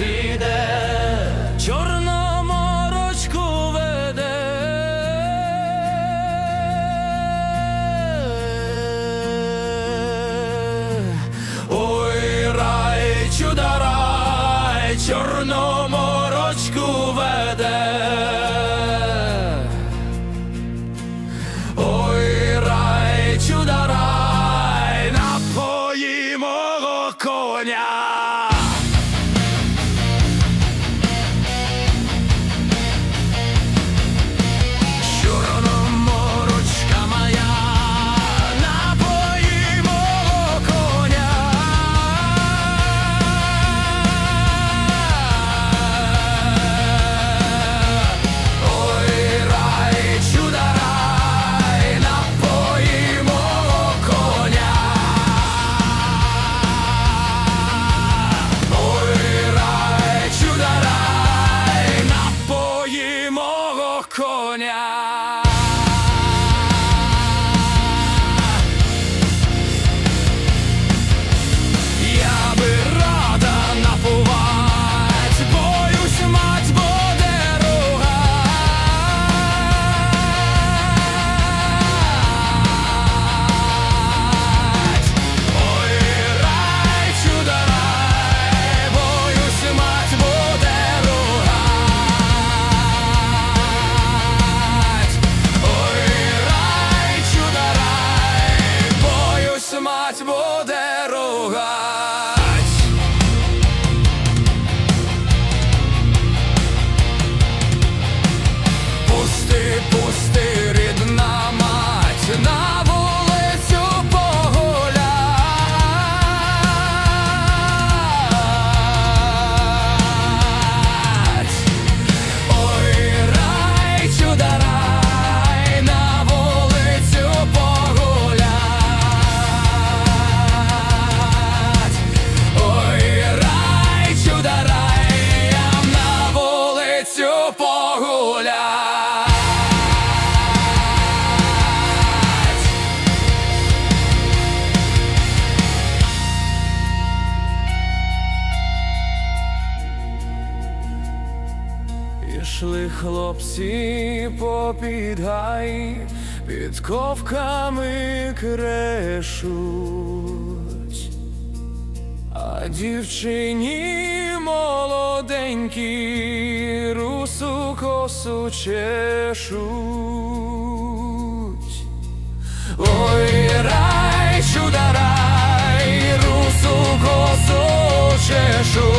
іде, чорноморочку веде, ой рай, чудо рай, чорноморочку веде. хлопці попідгай під ковками крешуть, а дівчині молоденькі русу косу чешуть. Ой, рай, чударай, русу косу чешуть.